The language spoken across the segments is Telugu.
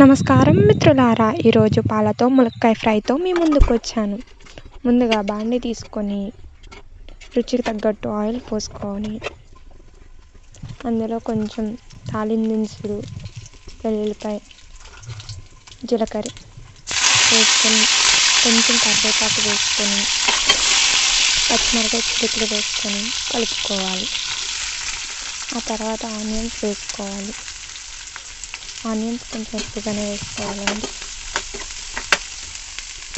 నమస్కారం మిత్రులారా ఈరోజు పాలతో ములక్కాయ ఫ్రైతో మీ ముందుకు వచ్చాను. ముందుగా బాండి తీసుకొని రుచికి తగ్గట్టు ఆయిల్ పోసుకొని అందులో కొంచెం తాలిం దినుసులు వెల్లుల్లిపాయ జీలకర్ర వేసుకొని కొంచెం కరివేపాకు వేసుకొని పచ్చిమిరపకాయ చిలుకలు వేసుకొని కలుపుకోవాలి. ఆ తర్వాత ఆనియన్స్ వేసుకోవాలి. ఆనియన్స్ కొంచెం ఎక్కువగానే వేసుకోవాలండి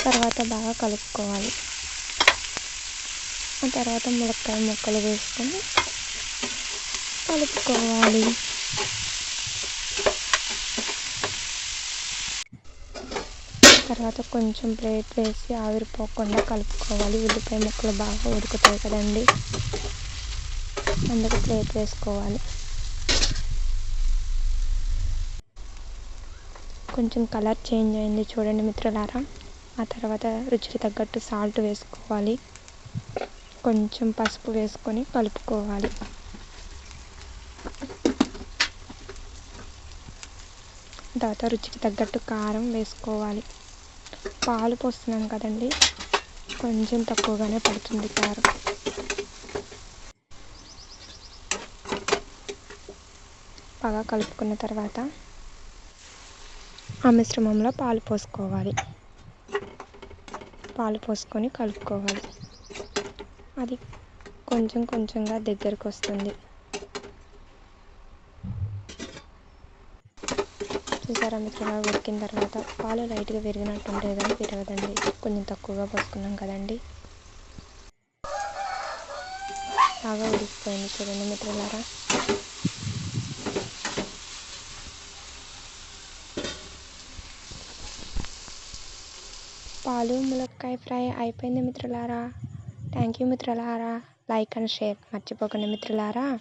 తర్వాత బాగా కలుపుకోవాలి. ఆ తర్వాత ములక్కాయ ముక్కలు వేసుకొని కలుపుకోవాలి. తర్వాత కొంచెం ప్లేట్ వేసి ఆవిరిపోకుండా కలుపుకోవాలి. ఉల్లిపాయ ముక్కలు బాగా ఉడుకుతాయి కదండి. అందుకు ప్లేట్ వేసుకోవాలి. కొంచెం కలర్ చేంజ్ అయింది చూడండి మిత్రులారా. ఆ తర్వాత రుచికి తగ్గట్టు సాల్ట్ వేసుకోవాలి. కొంచెం పసుపు వేసుకొని కలుపుకోవాలి. తర్వాత రుచికి తగ్గట్టు కారం వేసుకోవాలి. పాలు పోస్తున్నాం కదండి. కొంచెం తక్కువగానే పడుతుంది కారం. బాగా కలుపుకున్న తర్వాత ఆ మిశ్రమంలో పాలు పోసుకోవాలి. పాలు పోసుకొని కలుపుకోవాలి. అది కొంచెం కొంచెంగా దగ్గరకు వస్తుంది. చూసారా మిత్రులు ఉడికిన తర్వాత పాలు లైట్గా విరిగినట్టు ఉండేదని విరగదండి. కొంచెం తక్కువగా పోసుకున్నాం కదండి. బాగా ఉడికిపోయింది చూడండి మిత్రులారా. పాలు ములక్కాయ ఫ్రై అయిపోయింది మిత్రులారా. థ్యాంక్ యూ మిత్రులారా. లైక్ అండ్ షేర్ మర్చిపోకండి మిత్రులారా.